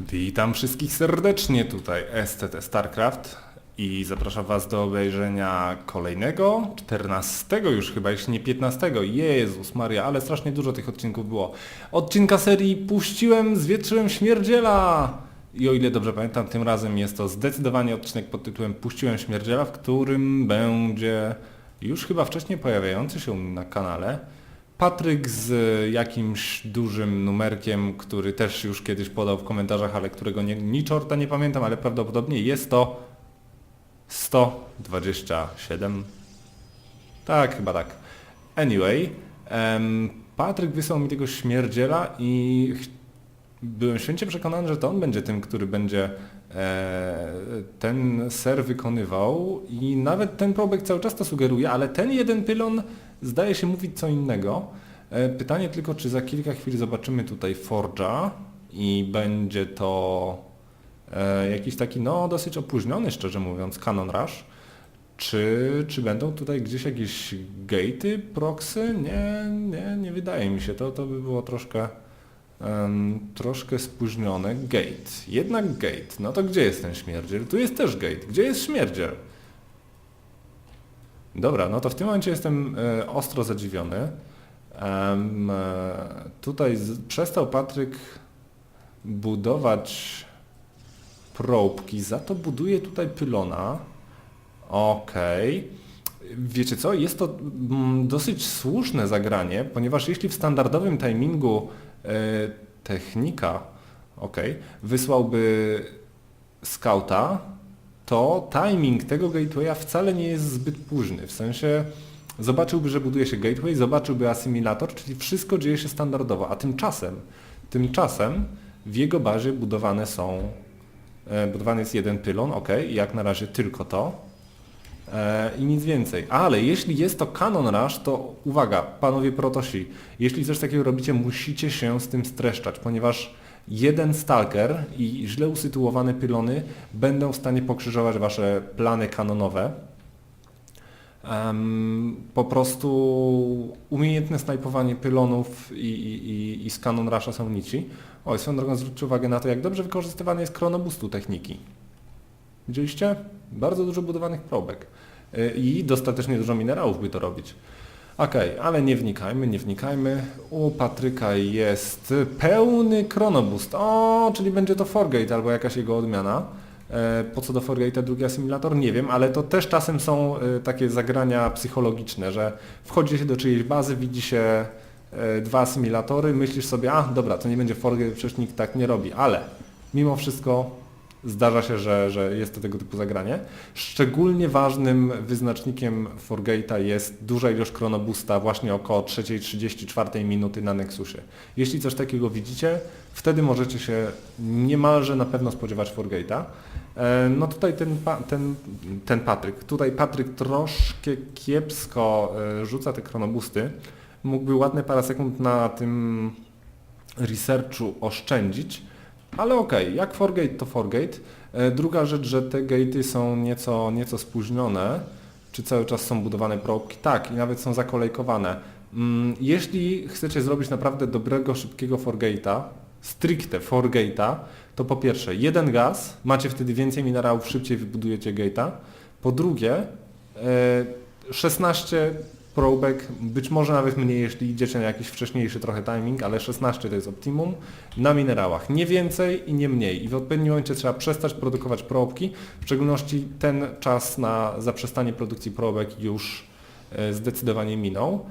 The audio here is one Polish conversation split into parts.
Witam wszystkich serdecznie tutaj STT StarCraft i zapraszam Was do obejrzenia kolejnego, 14 już chyba, jeśli nie 15. Jezus Maria, ale strasznie dużo tych odcinków było. Odcinka serii Puściłem, zwietrzyłem śmierdziela! I o ile dobrze pamiętam, tym razem jest to zdecydowanie odcinek pod tytułem Puściłem śmierdziela, w którym będzie już chyba wcześniej pojawiający się na kanale Patryk z jakimś dużym numerkiem, który też już kiedyś podał w komentarzach, ale którego nie, ni nie pamiętam, ale prawdopodobnie jest to 127. Tak, chyba tak. Anyway, em, Patryk wysłał mi tego śmierdziela i byłem święcie przekonany, że to on będzie tym, który będzie e, ten ser wykonywał i nawet ten probek cały czas to sugeruje, ale ten jeden pylon zdaje się mówić co innego. E, pytanie tylko, czy za kilka chwil zobaczymy tutaj Forge'a i będzie to e, jakiś taki, no dosyć opóźniony, szczerze mówiąc, Canon Rush. Czy, czy będą tutaj gdzieś jakieś gate'y, proxy? Nie, nie, nie wydaje mi się. To, to by było troszkę, em, troszkę spóźnione. Gate. Jednak gate. No to gdzie jest ten śmierdziel? Tu jest też gate. Gdzie jest śmierdziel? Dobra, no to w tym momencie jestem e, ostro zadziwiony. E, tutaj przestał Patryk budować probki, za to buduje tutaj pylona. Okej. Wiecie co, jest to mm, dosyć słuszne zagranie, ponieważ jeśli w standardowym timingu e, technika, okej, wysłałby skauta, to timing tego gatewaya wcale nie jest zbyt późny. W sensie zobaczyłby, że buduje się gateway, zobaczyłby asymilator, czyli wszystko dzieje się standardowo, a tymczasem, tymczasem w jego bazie budowane są, e, budowany jest jeden pylon, ok, jak na razie tylko to e, i nic więcej. Ale jeśli jest to Canon Rush, to uwaga, panowie protosi, jeśli coś takiego robicie, musicie się z tym streszczać, ponieważ jeden stalker i źle usytuowane pylony będą w stanie pokrzyżować wasze plany kanonowe. Em, po prostu umiejętne snajpowanie pylonów i, i, i, z Canon Rusha są nici. Oj, swoją drogą zwróćcie uwagę na to, jak dobrze wykorzystywany jest chronobustu techniki. Widzieliście? Bardzo dużo budowanych probek. Y, I dostatecznie dużo minerałów, by to robić. Okej, ale nie wnikajmy, nie wnikajmy. U Patryka jest pełny chronoboost. O, czyli będzie to Forgate albo jakaś jego odmiana. E, Po co do Forgate'a drugi asymilator? Nie wiem, ale to też czasem są e, takie zagrania psychologiczne, że wchodzi się do czyjejś bazy, widzi się e, dwa asymilatory, myślisz sobie, a dobra, to nie będzie Forgate, przecież nikt tak nie robi, ale mimo wszystko zdarza się, że, że jest to tego typu zagranie. Szczególnie ważnym wyznacznikiem Forgate'a jest duża ilość chronobusta właśnie około 3.34 minuty na Nexusie. Jeśli coś takiego widzicie, wtedy możecie się niemalże na pewno spodziewać Forgate'a. E, No tutaj ten, ten, ten Patryk, tutaj Patryk troszkę kiepsko e, rzuca te chronobusty. Mógłby ładne parę sekund na tym researchu oszczędzić, ale okej, jak Forgate to Forgate. E, Druga rzecz, że te gate'y są nieco, nieco spóźnione. Czy cały czas są budowane probki? Tak, i nawet są zakolejkowane. Mm, Jeśli chcecie zrobić naprawdę dobrego, szybkiego Forgate'a, stricte Forgate'a, to po pierwsze jeden gaz, macie wtedy więcej minerałów, szybciej wybudujecie gate'a. Po drugie, e, 16 probek, być może nawet mniej, jeśli idziecie na jakiś wcześniejszy trochę timing, ale 16 to jest optimum na minerałach. Nie więcej i nie mniej. I w odpowiednim momencie trzeba przestać produkować probki, w szczególności ten czas na zaprzestanie produkcji probek już e, zdecydowanie minął.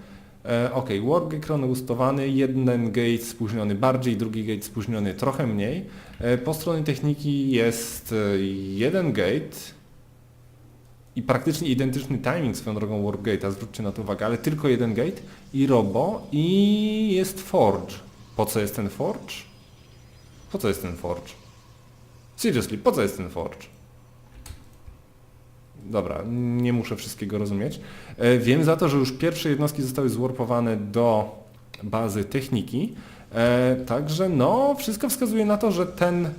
E, ok, Wargate chronobustowany, jeden gate spóźniony bardziej, drugi gate spóźniony trochę mniej. E, po stronie techniki jest jeden gate, i praktycznie identyczny timing swoją drogą Wargate'a, zwróćcie na to uwagę, ale tylko jeden gate i Robo i jest Forge. Po co jest ten Forge? Po co jest ten Forge? Seriously, po co jest ten Forge? Dobra, nie muszę wszystkiego rozumieć. E, wiem za to, że już pierwsze jednostki zostały zwarpowane do bazy techniki, e, także no, wszystko wskazuje na to, że ten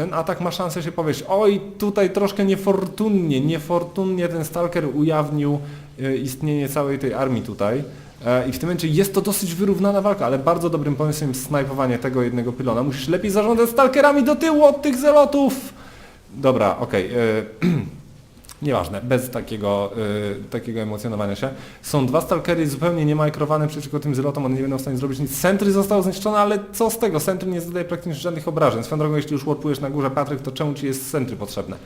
ten atak ma szansę się powiedzieć, oj tutaj troszkę niefortunnie, niefortunnie ten Stalker ujawnił e, istnienie całej tej armii tutaj. E, I w tym momencie jest to dosyć wyrównana walka, ale bardzo dobrym pomysłem jest snajpowanie tego jednego pylona. Musisz lepiej zarządzać stalkerami do tyłu od tych zelotów! Dobra, okej. e, Nieważne, bez takiego, y, takiego emocjonowania się. Są dwa stalkery zupełnie niemajkrowane przeciwko tym zelotom, one nie będą w stanie zrobić nic. Sentry zostało zniszczone, ale co z tego? Sentry nie zadaje praktycznie żadnych obrażeń. Swoją drogą, jeśli już warpujesz na górze Patryk, to czemu Ci jest sentry potrzebne?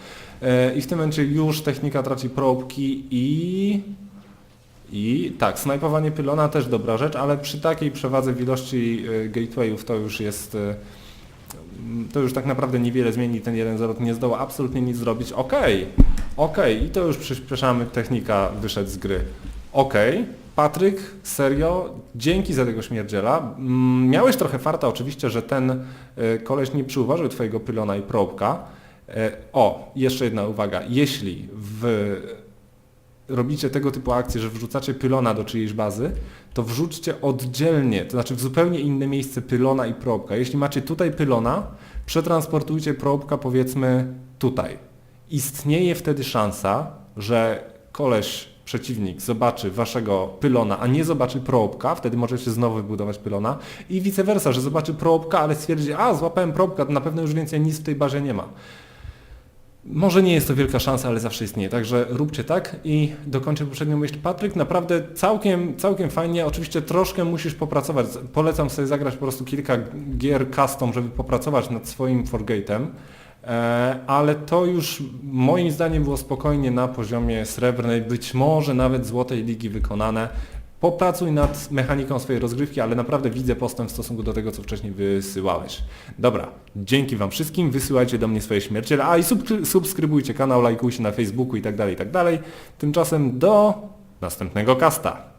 Y, I w tym momencie już technika traci probki i... I tak, snajpowanie pylona też dobra rzecz, ale przy takiej przewadze w ilości y, gatewayów to już jest... to już tak naprawdę niewiele zmieni, ten jeden zalot nie zdoła absolutnie nic zrobić. Okej, okej, i to już przyspieszamy, technika wyszedł z gry. Okej, Patryk, serio, dzięki za tego śmierdziela. Mm, Miałeś trochę farta oczywiście, że ten y, koleś nie przyuważył twojego pylona i probka. E, O, jeszcze jedna uwaga. Jeśli w robicie tego typu akcje, że wrzucacie pylona do czyjejś bazy, to wrzućcie oddzielnie, to znaczy w zupełnie inne miejsce pylona i probka. Jeśli macie tutaj pylona, przetransportujcie probka powiedzmy tutaj. Istnieje wtedy szansa, że koleś, przeciwnik zobaczy waszego pylona, a nie zobaczy probka, wtedy możecie znowu wybudować pylona i vice versa, że zobaczy probka, ale stwierdzi, a złapałem probka, to na pewno już więcej nic w tej barze nie ma. Może nie jest to wielka szansa, ale zawsze istnieje, także róbcie tak i dokończę poprzednią myśl. Patryk, naprawdę całkiem, całkiem fajnie, oczywiście troszkę musisz popracować, polecam sobie zagrać po prostu kilka gier custom, żeby popracować nad swoim forgate'em, e, ale to już moim zdaniem było spokojnie na poziomie srebrnej, być może nawet złotej ligi wykonane. Popracuj nad mechaniką swojej rozgrywki, ale naprawdę widzę postęp w stosunku do tego, co wcześniej wysyłałeś. Dobra, dzięki Wam wszystkim, wysyłajcie do mnie swoje śmierciele, a i subskry- subskrybujcie kanał, lajkujcie na Facebooku i tak dalej, i tak dalej. Tymczasem do następnego kasta.